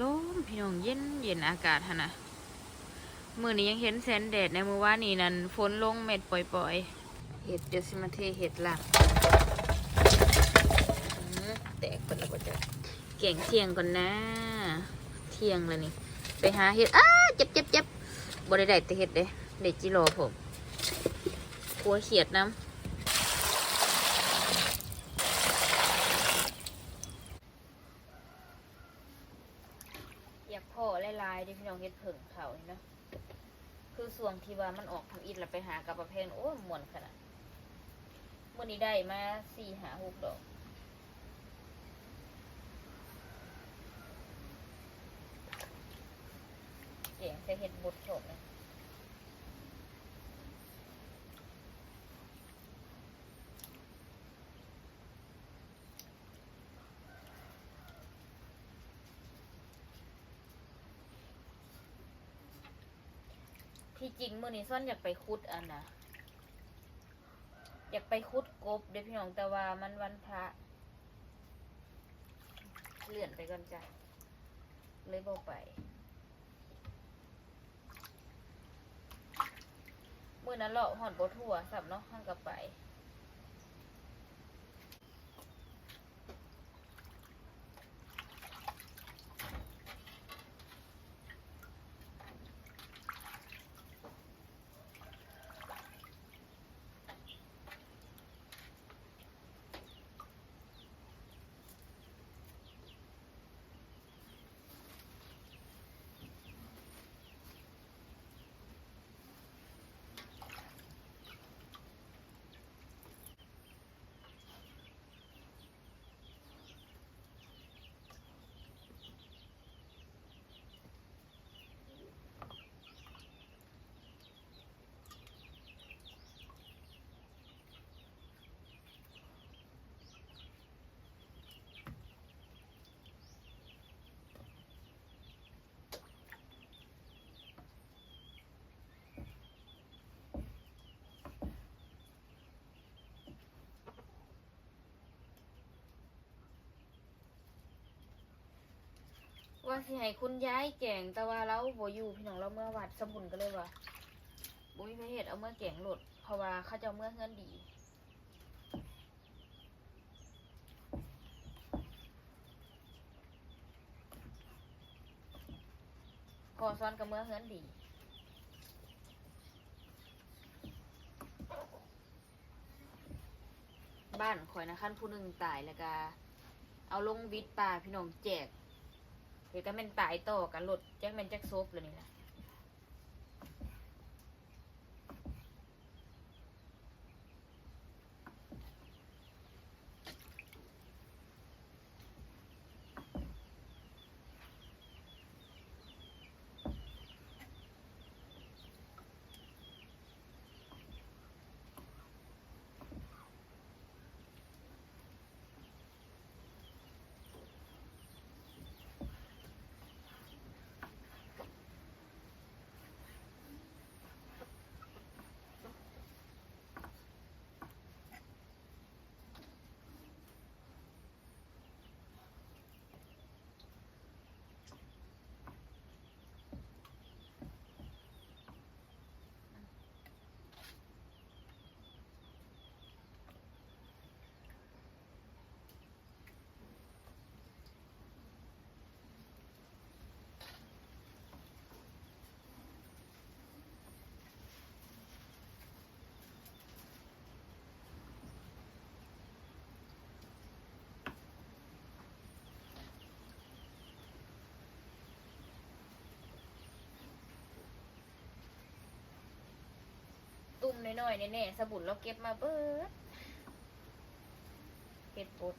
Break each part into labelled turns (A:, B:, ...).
A: ลมพี่น้องเย็นเย็นอากาศฮะนะมือนี้ยังเห็นแสนแดดในมือว่านนี้นั่นฝนลงเม็ดปล่อยๆ เห็ดเดี๋ยวสิมาเทเห็ดลักอื้อแตกเป็นระเบิดจ้ะเก่งเที่ยงก่อนนะ เที่ยงแล้วนี่ ไปหาเห็ดอ้าเจ็บเจ็บเจ็บบ่ได้ได้แต่เห็ดเด้เด็ดจิโร่ผมกลัวเขียดน้ำ อยากพ่อลายๆเดิพี่น้องเฮ็ดเผิงเขาเห็นเนาะคือส่วง ที่ว่ามันออกทำอิฐแล้วไปหากับประเพณโอ้มวนขนาดมื่อนี้ได้มาสี่หาหกดอกเก่งใส่เห็ดบดโฉบเลย ที่จริงมื่อนี้ส้นอยากไปคุดอันนะอยากไปคุดกบเด้อพี่น้องแต่ว่ามันวันพระ เลื่อนไปก่อนจ้ะเลยบอกไปมื่อนั้นเลาะหอนโบทั่วสับเนาะห้างกับไป ว่าสิให้คุณย้ายแก่งแต่ว่าเราบ่อยู่พี่น้องเราเมื่อวัดสมุนก็เลยว่าบุ้ยพระเหตุเอาเมื่อแก่งหลดเพราะว่าเขาจะเอาเมื่อเงินดีพอซ้อนกับเมื่อเงินดีบ้านข่อยนะขั้นผู้หนึ่งตายแล้วก็เอาลงวิทย์ป่าพี่น้องแจก หรือก็เป็นตายต่อกันหลุดแจ็คแมนแจ็คซุปเลยนี่แหละ น้อยๆแน่ๆสบุนเราเก็บมาเบิดเก็บปด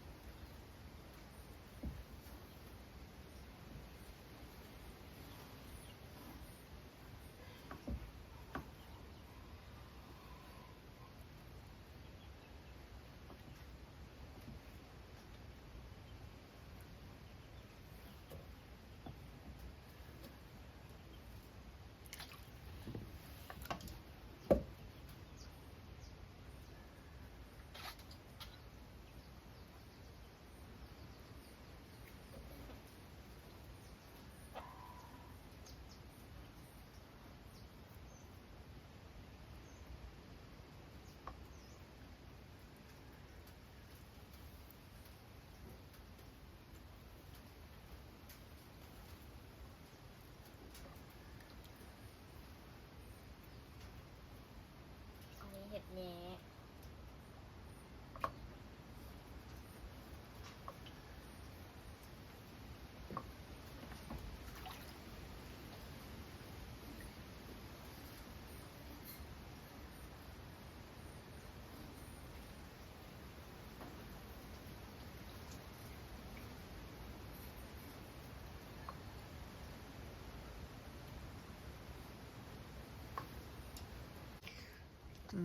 A: แหน่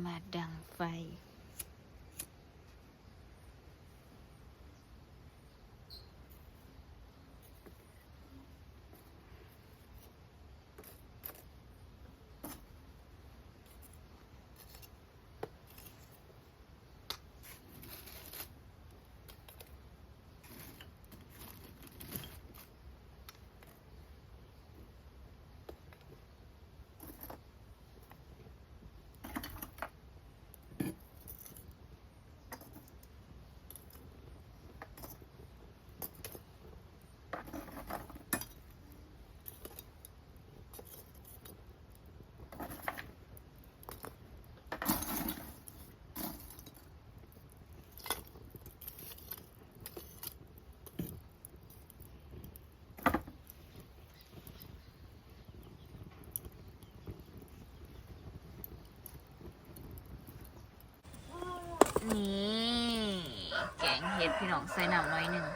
A: มาดังไฟ นี่ แกงเห็ดพี่น้องใส่น้ำน้อยหนึ่ง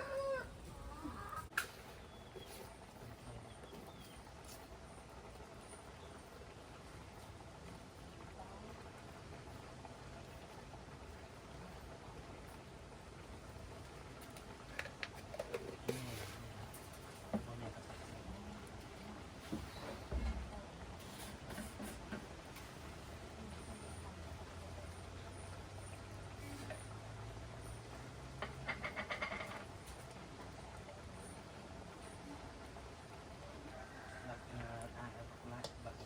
B: บักเอ่ออ่าบักละบัก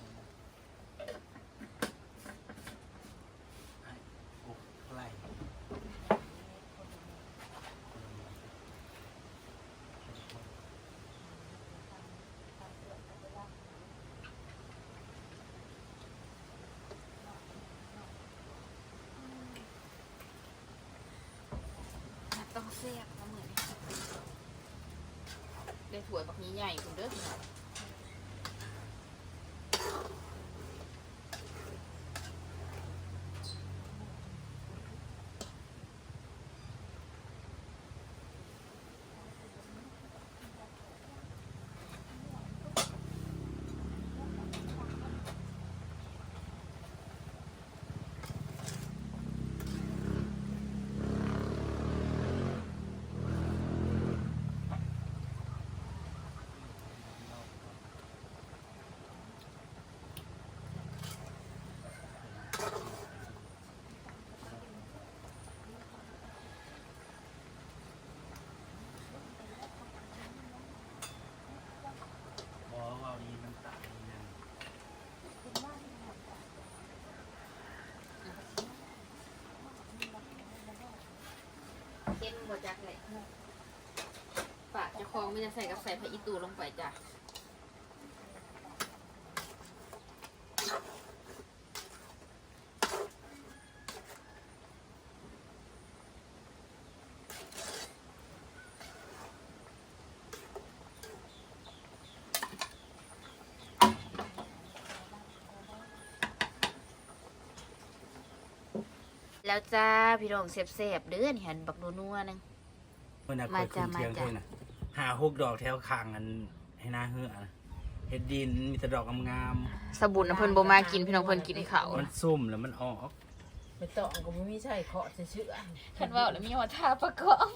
B: ไอ้กุกไล่
A: เสียบน้ำเหมือนได้ถั่วแบบนี้ใหญ่คุณเด้อพี่น้อง เข้มบ่จักเลยปากจะคลองไม่จะใส่กับใส่พระอีตูลงไปจ้ะ แล้วจ้าพี่น้องเสบๆเด้อนี่หันบักนัวๆนึง
B: เมื่อน่ะ
A: มา
B: เคย
A: จ้ะ
B: ขึ้นเทียง
A: มาจ้ะ
B: ด้วยนะหาหกดอกแถวคางกันให้หน้าเหือนะเฮ็ดดินมีแต่ดอกงาม
A: สบุนนะเพิ่นบ่มากินพี่น้องเพิ่นกินเขาว
B: ๆมันซุ่มแล้วมันออก
C: ไปต่องก็ไม่ใช่เคาะจะเชื่อ
A: เพิ่นเว้าแล้วมีหัวทาประกอบ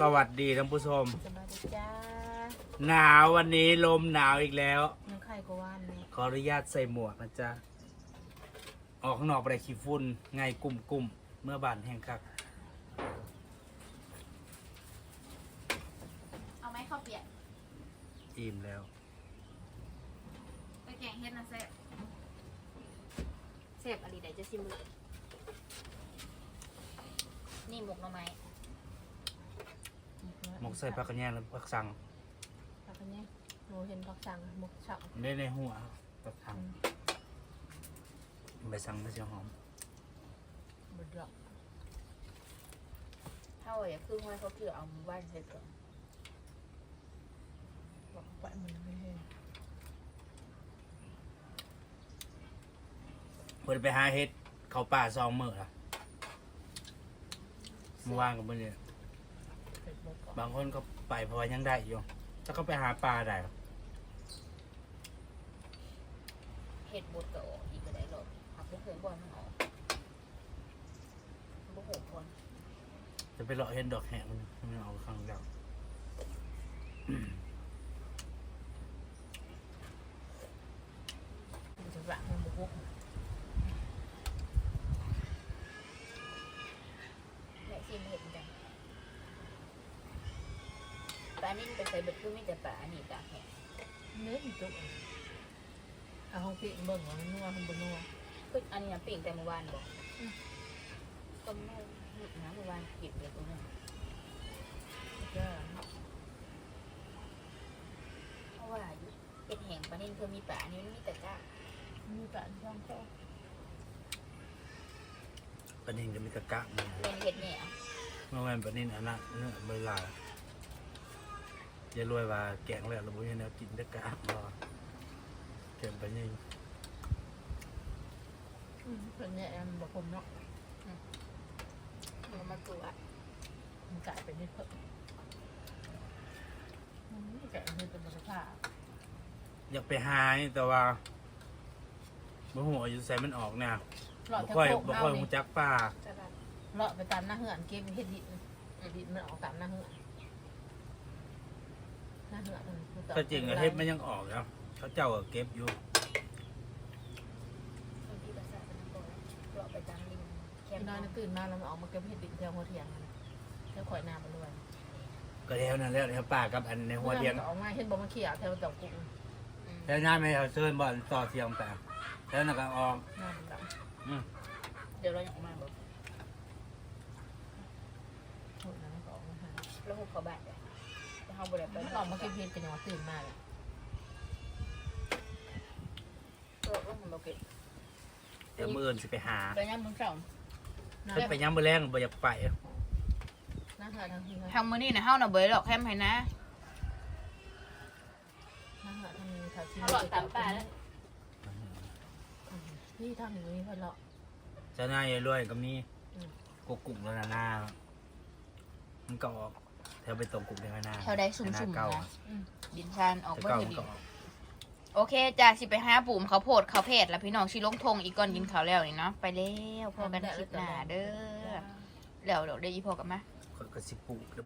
B: สวัสดีท่านผู้ชม
C: สบายดีจ้า
B: หนาววันนี้ลมหนาวอีกแล้ว
C: น้องไข่ก็ว่านเนี่ย
B: ขออนุญาตใส่หมวกนะจ๊ะ ออกข้างนอกไปได้ขี้ฝุ่นไงกลุ่มกลุ่มๆ เมื่อบานแห้งคัก
A: เอาไหมข้าวเปียก
B: อิ่มแล้ว
A: ไปแกงเฮ็ดนะแซ่บแซ่บอะไรได้จะชิมเลยนี่หมกหน่อไม้
B: หมกใส่ผักกระแยงแล้วผักสัง
C: ผักอันนี้หนูเห็นผักสังหมกฉับ
B: ได้ในหัวผักสังใบสังไม่ใช่หอม
C: หรอก
A: เท่าอย่างคือห้อยเขาคือเอามือว่านเฮ็ดเผิง
C: บอกไปมันไม่เห็น
B: เพิ่นไปหาเฮ็ดเขาป่าซองมื้อละเมื่อวานก็บ่ได้
C: เป็นบอกก่อน
B: บางคนก็ไปเพราะว่ายังได้อยู่ถ้าเขาไปหาปลาได้
A: เฮ็ดบดก็ออกอีกก็ได้หรอกหักบ่หูบ่อนมันออกบ่หูคน
B: จะ ไปเลาะเห็นดอกแหกมันเอาข้างเดียว
C: มันจะรักมันบุก
A: แม่ซิมเห็ดจังปลานิ่นไปใส่เบ็ดคือไมีแต่ปลาอันนี้ตาแห้ง
C: เนื้อจุกเอาห้องปีเบิ่งว่ามันนัวมันบนัว
A: คืออันนี้น้ำปิ่งแต่เมื่อวานบอกก็ไม่น้ำเมื่อวานกินเลยตรงนี้
C: ก็
A: เพราะว่าอยู่เห็ดแห้งปลานิ่นคือมีปลาอันนี้มันมีแต่ก้าง
C: มีปลาช่องก็
B: ปลานินก็มีตะกะมัน
A: เป็นเห็ดเนี่ย
B: เมื่อวานปลานินอันนั้นเนื้อเบลาอย่ารวยว่าแกงแล้วเราบ่เห็นแนวกินตะกะรอแกงปลานิน
C: ส่วนใหญ่มันบอกผมเนาะ
A: มันมาตัว
C: มันกลายเป็นนิดเพิ่มแกะมันเป็นบรรยากาศ
B: อยากไปหาอยู่แต่ว่าบ่ฮู้อายุใส่มันออกแน่
C: หลอด
B: บ่
C: ทั้ง
B: ค่อย
C: โคก
B: บ่
C: เอา
B: ค่อย
C: นี่
B: ฮู้จักป่า
A: จะแบบ
C: เลาะไปตามหน้าเหือนเก็บเห็ดดินเห็ดดินมันออกตามหน้าเหือนหน้าเหือนมัน
B: ถ้าจริงอะเฮ็ดมันยังออกแล้วเขาเจ้าก็เก็บอยู่
A: บางทีภาษาเป็นตัวเราไปตาม ลิงแค
C: พี่
A: ม
C: น้อยนะตื่นมาแล้วมันออกมาเก็บเห็ดดินแถวหัวเทียงมันแล้วข่อยน้ำมันด้วย
B: ก็แล้วนั่นแล้วแล้วป่ากับอันในหัวเทียน
C: ออกมาเห็นบอกมันเขียวแถวดอกกุ้ง
B: แล้วงานไม่เอาเชิญบ่อนต่อเสียงแต่แล้วนั่นก็ออก
C: น้ำมันด
B: อืม
A: เดี๋ยวเราอยากมาบอกำ
C: หุ่นนั้นก็ออกมาหา
A: แล้วหุบเขาบ้านเลยจะเอาบริเวณไป
C: มันออกมาเก็บเห็ดกันอย่างว่าตื่นมาเลย
A: ตัวก็มันบอกเก็บ
B: เดี๋ยวมื้ออื่นสิไปหา
A: ไปย่ำมึงเสา
C: น้
B: เพิ่นไปย้ำมื้อแรงบ่อยากไป
C: หน้าเหือนทั้งที
A: ทำมือนี่นะเฮาหน่ะเบยหรอกแคมให้นะ
C: หน้าเหือนทั้งนี้แถวที่
A: เฮาหลอดตามป่าแล้ว
C: นี่ทางนี้เพิ่นเลาะ
B: เจ้านายรวยก็มี
C: อืม
B: กกกุ้งแล้วนะหน้ามันก็ออกแถวไปตรงกุ้งในหน้า
A: แถวใดสุ่มๆ
B: หน้าเก่า
A: นะดินชานออก
B: แต่
A: เบ่
B: เก่า
A: คือ
B: มัน
A: ดิ
B: ก็ออก
A: โอเคจ้าสิไปหาปุ่มเขาวโพดเขาวเพจแล้วพี่น้องชิลงทงอีกก่อนกินข้าวแล้วนี่เนาะไปแล้วพอกันคลิปหน้าเด้อแล้วเดี๋ยวได้อีพอกันมา
B: ก็สิปลูก